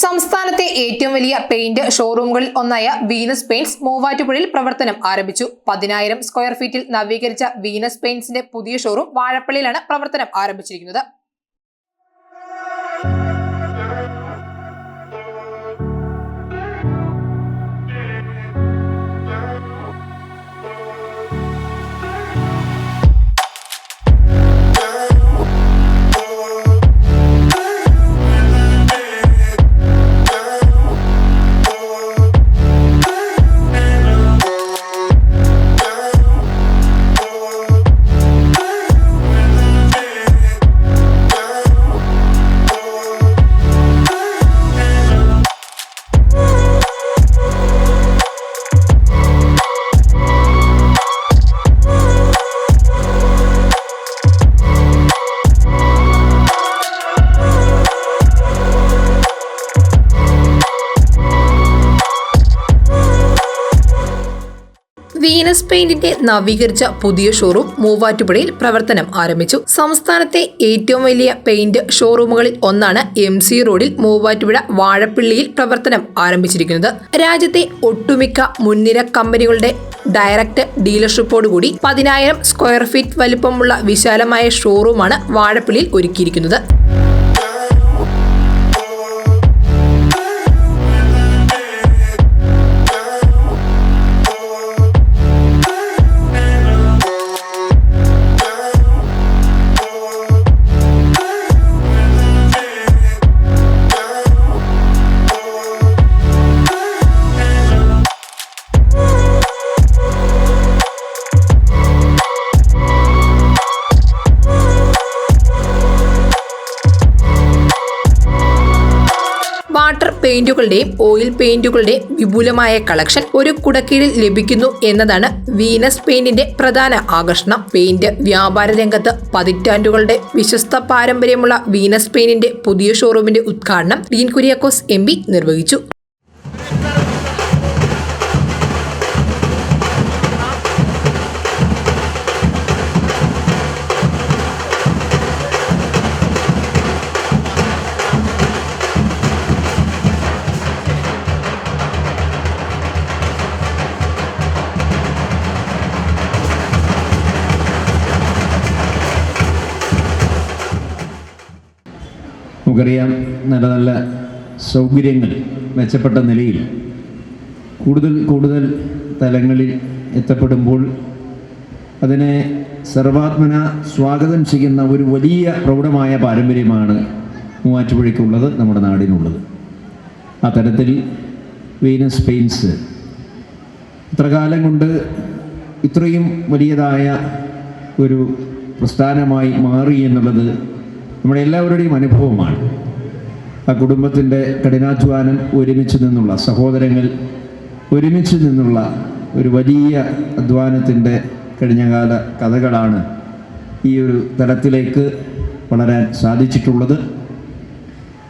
സംസ്ഥാനത്തെ ഏറ്റവും വലിയ പെയിന്റ് ഷോറൂമുകളിൽ ഒന്നായ വീനസ് പെയിന്റ്സ് മൂവാറ്റുപുഴയിൽ പ്രവർത്തനം ആരംഭിച്ചു. പതിനായിരം സ്ക്വയർ ഫീറ്റിൽ നവീകരിച്ച വീനസ് പെയിന്റ്സിന്റെ പുതിയ ഷോറൂം വാഴപ്പള്ളിയിലാണ് പ്രവർത്തനം ആരംഭിച്ചിരിക്കുന്നത്. വീനസ് പെയിന്റിന്റെ നവീകരിച്ച പുതിയ ഷോറൂം മൂവാറ്റുപുഴയിൽ പ്രവർത്തനം ആരംഭിച്ചു. സംസ്ഥാനത്തെ ഏറ്റവും വലിയ പെയിന്റ് ഷോറൂമുകളിൽ ഒന്നാണ് എം സി റോഡിൽ മൂവാറ്റുപുഴ വാഴപ്പിള്ളിയിൽ പ്രവർത്തനം ആരംഭിച്ചിരിക്കുന്നത്. രാജ്യത്തെ ഒട്ടുമിക്ക മുൻനിര കമ്പനികളുടെ ഡയറക്റ്റ് ഡീലർഷിപ്പോടുകൂടി പതിനായിരം സ്ക്വയർ ഫീറ്റ് വലിപ്പമുള്ള വിശാലമായ ഷോറൂമാണ് വാഴപ്പിള്ളിയിൽ ഒരുക്കിയിരിക്കുന്നത്. വാട്ടർ പെയിന്റുകളുടെയും ഓയിൽ പെയിന്റുകളുടെയും വിപുലമായ കളക്ഷൻ ഒരു കുടക്കീഴിൽ ലഭിക്കുന്നു എന്നതാണ് വീനസ് പെയിന്റിന്റെ പ്രധാന ആകർഷണം. പെയിന്റ് വ്യാപാര രംഗത്ത് പതിറ്റാണ്ടുകളുടെ വിശ്വസ്ത പാരമ്പര്യമുള്ള വീനസ് പെയിന്റിന്റെ പുതിയ ഷോറൂമിന്റെ ഉദ്ഘാടനം ഡീൻ കുര്യാക്കോസ് എം നിർവഹിച്ചു. നമുക്കറിയാം നല്ല നല്ല സൗകര്യങ്ങൾ മെച്ചപ്പെട്ട നിലയിൽ കൂടുതൽ കൂടുതൽ തലങ്ങളിൽ എത്തപ്പെടുമ്പോൾ അതിനെ സർവാത്മന സ്വാഗതം ചെയ്യുന്ന ഒരു വലിയ പ്രൗഢമായ പാരമ്പര്യമാണ് മൂവാറ്റുപുഴയ്ക്കുള്ളത് നമ്മുടെ നാടിനുള്ളത്. ആ തരത്തിൽ വീനസ് പെയിൻസ് ഇത്ര കാലം കൊണ്ട് ഇത്രയും വലിയതായ ഒരു പ്രസ്ഥാനമായി മാറി എന്നുള്ളത് നമ്മുടെ എല്ലാവരുടെയും അനുഭവമാണ് ആ കുടുംബത്തിന്റെ കഠിനാധ്വാനം ഒരുമിച്ച് നിന്നുള്ള സഹോദരങ്ങൾ ഒരുമിച്ച് നിന്നുള്ള ഒരു വലിയ അധ്വാനത്തിന്റെ കഴിഞ്ഞകാല കഥകളാണ് ഈ ഒരു തലത്തിലേക്ക് വളരാൻ സാധിച്ചിട്ടുള്ളത്.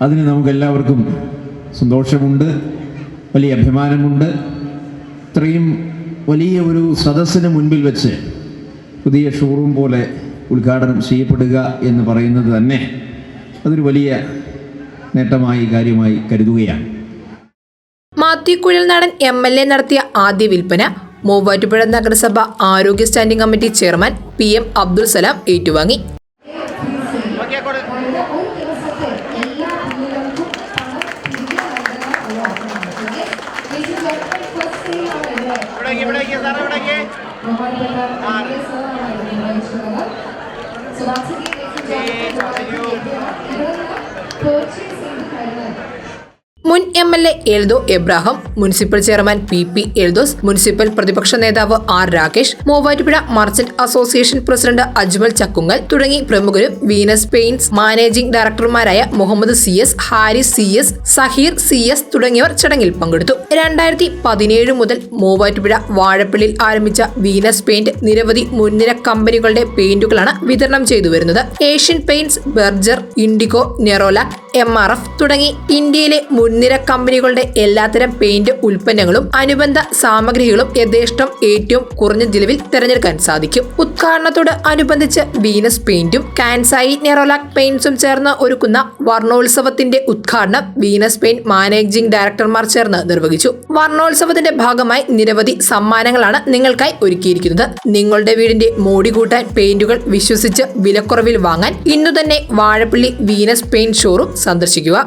അതിന് നമുക്കെല്ലാവർക്കും സന്തോഷമുണ്ട് വലിയ അഭിമാനമുണ്ട്. ഇത്രയും വലിയ ഒരു സദസ്സിന് മുൻപിൽ വെച്ച് പുതിയ ഷോറൂം പോലെ ഉദ്ഘാടനം ചെയ്യപ്പെടുക എന്ന് പറയുന്നത് തന്നെ അതൊരു വലിയ നേട്ടമായി കാര്യമായി കരുതുകയാണ്. Mathew Kuzhalnadan M L A നടത്തിയ ആദ്യ വിൽപ്പന മൂവാറ്റുപുഴ നഗരസഭ ആരോഗ്യ standing committee chairman P M Abdul Salam ഏറ്റുവാങ്ങി. ഇവിടേക്ക് ഇവിടേക്ക് സാറേ ഇവിടേക്ക് So 大家 മുൻ M L A Eldo Abraham municipal chairman P P Eldose municipal പ്രതിപക്ഷ നേതാവ് R Rakesh Muvattupuzha merchant association president Ajmal Chakkungal തുടങ്ങി പ്രമുഖരും Venus pains managing ഡയറക്ടർമാരായ Muhammad C S Haris C S Saheer C S തുടങ്ങിയവർ ചടങ്ങിൽ പങ്കെടുത്തു. രണ്ടായിരത്തി പതിനേഴ് മുതൽ മൂവാറ്റുപുഴ വാഴപ്പള്ളിയിൽ ആരംഭിച്ച വീനസ് പെയിന്റ് നിരവധി മുൻനിര കമ്പനികളുടെ പെയിന്റുകളാണ് വിതരണം ചെയ്തു വരുന്നത് Asian paints Berger Indigo Nerolac M R F തുടങ്ങി ഇന്ത്യയിലെ മുൻനിര കമ്പനികളുടെ എല്ലാത്തരം പെയിന്റ് ഉൽപ്പന്നങ്ങളും അനുബന്ധ സാമഗ്രികളും യഥേഷ്ടം ഏറ്റവും കുറഞ്ഞ ചിലവിൽ തിരഞ്ഞെടുക്കാൻ സാധിക്കും. ഉദ്ഘാടനത്തോട് അനുബന്ധിച്ച് വീനസ് പെയിന്റും കാൻസായി നെറോലാക് പെയിന്റ്സും ചേർന്ന് ഒരുക്കുന്ന വർണോത്സവത്തിന്റെ ഉദ്ഘാടനം വീനസ് പെയിന്റ് മാനേജിംഗ് ഡയറക്ടർമാർ ചേർന്ന് നിർവഹിച്ചു. വർണോത്സവത്തിന്റെ ഭാഗമായി നിരവധി സമ്മാനങ്ങളാണ് നിങ്ങൾക്കായി ഒരുക്കിയിരിക്കുന്നത്. നിങ്ങളുടെ വീടിന്റെ മോടി കൂട്ടാൻ പെയിന്റുകൾ വിശ്വസിച്ച് വിലക്കുറവിൽ വാങ്ങാൻ ഇന്നു തന്നെ വാഴപ്പള്ളി വീനസ് പെയിന്റ് ഷോറൂം സന്ദർശിക്കുക